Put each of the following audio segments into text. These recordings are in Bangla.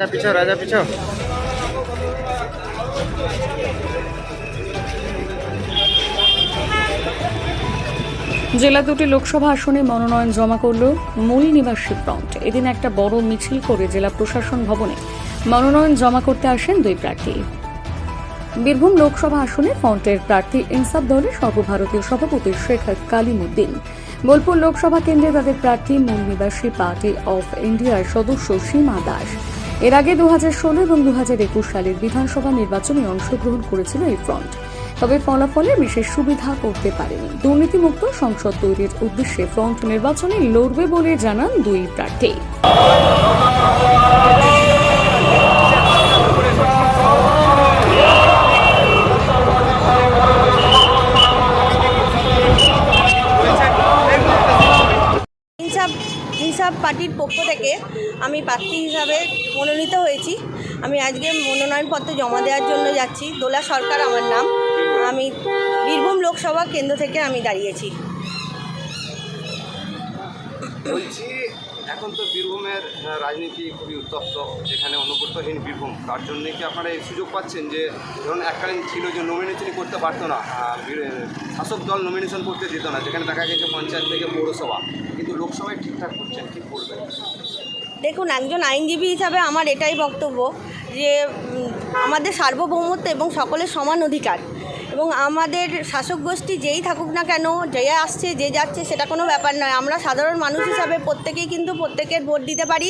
রাজা রাজা জেলা দুটি লোকসভা আসনে মনোনয়ন জমা করল মূল নিবাসী ফ্রন্ট এদিন একটা বড় মিছিল করে জেলা প্রশাসন ভবনে মনোনয়ন জমা করতে আসেন দুই প্রার্থী। বীরভূম লোকসভা আসনে ফ্রন্টের প্রার্থী ইনসাফ দলের সর্বভারতীয় সভাপতি শেখ কালিমুদ্দিন। বোলপুর লোকসভা কেন্দ্রে তাদের প্রার্থী মূল নিবাসী পার্টি অফ ইন্ডিয়ার সদস্য সীমা দাস। এর আগে দু ষোলো এবং দু হাজার একুশ সালের বিধানসভা নির্বাচনে অংশগ্রহণ করেছিল এই ফ্রন্ট তবে ফলাফলে বিশেষ সুবিধা করতে পারেনি। দুর্নীতিমুক্ত সংসদ তৈরির উদ্দেশ্যে ফ্রন্ট নির্বাচনে লড়বে বলে জানান দুই প্রার্থী। পার্টির পক্ষ থেকে আমি প্রার্থী হিসাবে মনোনীত হয়েছি। আমি আজকে মনোনয়নপত্র জমা দেওয়ার জন্য যাচ্ছি। দোলা সরকার আমার নাম। আমি বীরভূম লোকসভা কেন্দ্র থেকে আমি দাঁড়িয়েছি। এখন তো বীরভূমের রাজনীতি খুবই উত্তপ্ত, যেখানে অনুপূর্তহীন বীরভূম। তার জন্য কি আপনারা এই সুযোগ পাচ্ছেন যে, ধরুন এককালীন ছিল যে নমিনেশনই করতে পারতো না শাসক দল নমিনেশন করতে দিত না, যেখানে দেখা গেছে পঞ্চায়েত থেকে পৌরসভা, কিন্তু লোকসভায় ঠিকঠাক করছেন কি করবেন। দেখুন, একজন আইনজীবী হিসাবে আমার এটাই বক্তব্য যে আমাদের সার্বভৌমত্ব এবং সকলের সমান অধিকার। এবং আমাদের শাসক গোষ্ঠী যেই থাকুক না কেন যে আসছে, যে যাচ্ছে, সেটা কোনো ব্যাপার নয়। আমরা সাধারণ মানুষ হিসাবে প্রত্যেকেই কিন্তু প্রত্যেকের ভোট দিতে পারি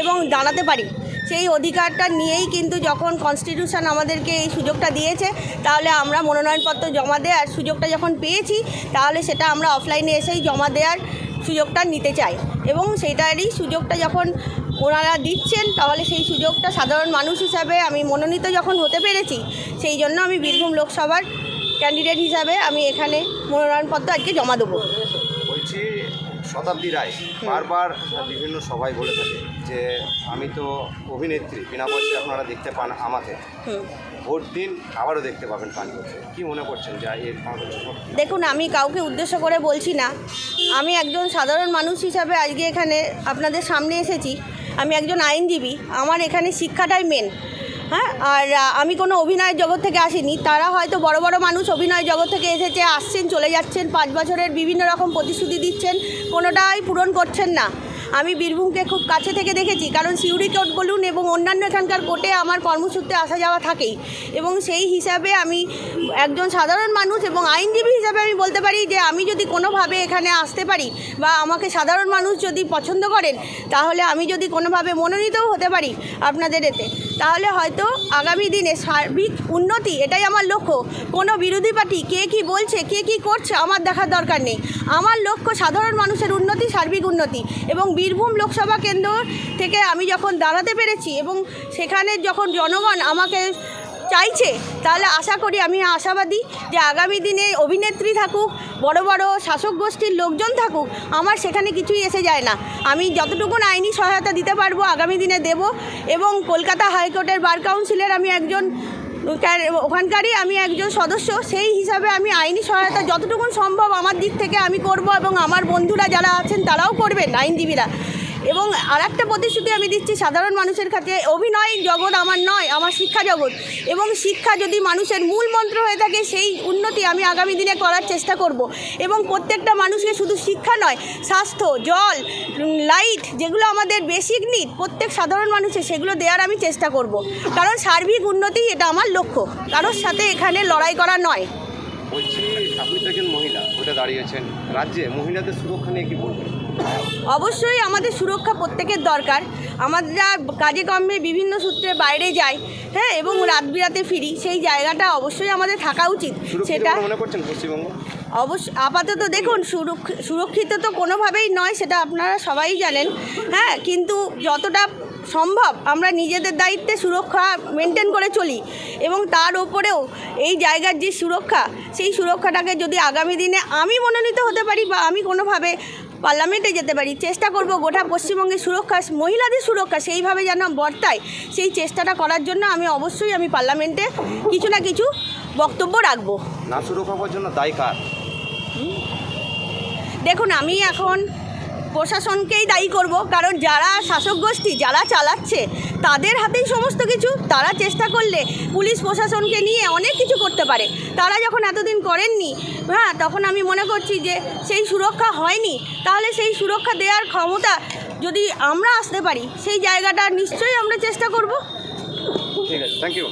এবং দাঁড়াতে পারি। সেই অধিকারটা নিয়েই কিন্তু যখন কনস্টিটিউশন আমাদেরকে এই সুযোগটা দিয়েছে, তাহলে আমরা মনোনয়নপত্র জমা দেওয়ার সুযোগটা যখন পেয়েছি, তাহলে সেটা আমরা অফলাইনে এসেই জমা দেওয়ার সুযোগটা নিতে চাই। এবং সেইটারই সুযোগটা যখন ওনারা দিচ্ছেন, তাহলে সেই সুযোগটা সাধারণ মানুষ হিসাবে আমি মনোনীত যখন হতে পেরেছি, সেই জন্য আমি বীরভূম লোকসভার ক্যান্ডিডেট হিসাবে আমি এখানে মনোনয়নপত্র আজকে জমা দেবো। শতাব্দী রায় বারবার বিভিন্ন সভায় বলে থাকে যে আমি তো অভিনেত্রী বিনা পয়সায় আপনারা দেখতে পান আমাকে। ভোট দিন আবারও দেখতে পাবেন পাঁচ বছর কি মনে করছেন যে এর দেখুন আমি কাউকে উদ্দেশ্য করে বলছি না। আমি একজন সাধারণ মানুষ হিসাবে আজকে এখানে আপনাদের সামনে এসেছি। আমি একজন আইনজীবী। আমার এখানে শিক্ষাটাই মেন হ্যাঁ আর আমি কোনো অভিনয়ের জগৎ থেকে আসিনি। তারা হয়তো বড় বড় মানুষ অভিনয় জগৎ থেকে এসেছে, আসছেন, চলে যাচ্ছেন, পাঁচ বছরের বিভিন্ন রকম প্রতিশ্রুতি দিচ্ছেন, কোনোটাই পূরণ করছেন না। আমি বীরভূমকে খুব কাছে থেকে দেখেছি, কারণ সিউড়ি কোর্ট বলুন এবং অন্যান্য এখানকার কোর্টে আমার কর্মসূত্রে আসা যাওয়া থাকেই। এবং সেই হিসাবে আমি একজন সাধারণ মানুষ এবং আইনজীবী হিসাবে আমি বলতে পারি যে আমি যদি কোনোভাবে এখানে আসতে পারি বা আমাকে সাধারণ মানুষ যদি পছন্দ করেন, তাহলে আমি যদি কোনোভাবে মনোনীতও হতে পারি আপনাদের এতে। তাহলে হয়তো আগামী দিনে সার্বিক উন্নতি, এটাই আমার লক্ষ্য। কোনো বিরোধী পার্টি কে কি বলছে, কে কি করছে, আমার দেখার দরকার নেই। আমার লক্ষ্য সাধারণ মানুষের উন্নতি, সার্বিক উন্নতি এবং বীরভূম লোকসভা কেন্দ্র থেকে আমি যখন দাঁড়াতে পেরেছি এবং সেখানে যখন জনগণ আমাকে চাইছে, তাহলে আশা করি আমি আশাবাদী যে আগামী দিনে অভিনেত্রী থাকুক, বড় বড় শাসক গোষ্ঠীর লোকজন থাকুক, আমার সেখানে কিছুই এসে যায় না। আমি যতটুকুন আইনি সহায়তা দিতে পারব, আগামী দিনে দেব এবং কলকাতা হাইকোর্টের বার কাউন্সিলের আমি একজন ওখানকারই আমি একজন সদস্য, সেই হিসাবে আমি আইনি সহায়তা যতটুকু সম্ভব আমার দিক থেকে আমি করব এবং আমার বন্ধুরা যারা আছেন তারাও করবেন, আইনজীবীরা। এবং আর একটা প্রতিশ্রুতি আমি দিচ্ছি, সাধারণ মানুষের কাছে, অভিনয় জগৎ আমার নয়, আমার শিক্ষা জগৎ। এবং শিক্ষা যদি মানুষের মূল মন্ত্র হয়ে থাকে, সেই উন্নতি আমি আগামী দিনে করার চেষ্টা করব। এবং প্রত্যেকটা মানুষকে শুধু শিক্ষা নয়, স্বাস্থ্য, জল লাইট, যেগুলো আমাদের বেসিক নিড প্রত্যেক সাধারণ মানুষের, সেগুলো দেওয়ার আমি চেষ্টা করব। কারণ সার্বিক উন্নতি এটা আমার লক্ষ্য। কারোর সাথে এখানে লড়াই করা নয়। আপনি তো একজন মহিলা ওটা দাঁড়িয়েছেন রাজ্যে মহিলাদের সুরক্ষা নিয়ে কি বলবেন? অবশ্যই আমাদের সুরক্ষা প্রত্যেকের দরকার। আমরা কাজে কর্মে বিভিন্ন সূত্রে বাইরে যাই হ্যাঁ এবং রাত বিরাতে ফিরি সেই জায়গাটা অবশ্যই আমাদের থাকা উচিত। সেটা মনে করছেন পশ্চিমবঙ্গ? অবশ্য আপাতত দেখুন সুরক্ষ- সুরক্ষিত তো কোনোভাবেই নয়, সেটা আপনারা সবাই জানেন। হ্যাঁ কিন্তু যতটা সম্ভব আমরা নিজেদের দায়িত্বে সুরক্ষা মেনটেন করে চলি। এবং তার ওপরেও এই জায়গার যে সুরক্ষা, সেই সুরক্ষাটাকে যদি আগামী দিনে আমি মনোনীত হতে পারি বা আমি কোনোভাবে পার্লামেন্টে যেতে পারি, চেষ্টা করব গোটা পশ্চিমবঙ্গের সুরক্ষা, মহিলাদের সুরক্ষা সেইভাবে যেন বর্তায়, সেই চেষ্টাটা করার জন্য আমি অবশ্যই আমি পার্লামেন্টে কিছু না কিছু বক্তব্য রাখব। না সুরক্ষা জন্য দায় কার? দেখুন, আমি এখন প্রশাসনকেই দায়ী করব, কারণ যারা শাসক গোষ্ঠী, যারা চালাচ্ছে, তাদের হাতেই সমস্ত কিছু। তারা চেষ্টা করলে পুলিশ প্রশাসনকে নিয়ে অনেক কিছু করতে পারে। তারা যখন এতদিন করেননি হ্যাঁ তখন আমি মনে করছি যে সেই সুরক্ষা হয়নি। তাহলে সেই সুরক্ষা দেওয়ার ক্ষমতা যদি আমরা আসতে পারি, সেই জায়গাটা নিশ্চয়ই আমরা চেষ্টা করব। ঠিক আছে থ্যাংক ইউ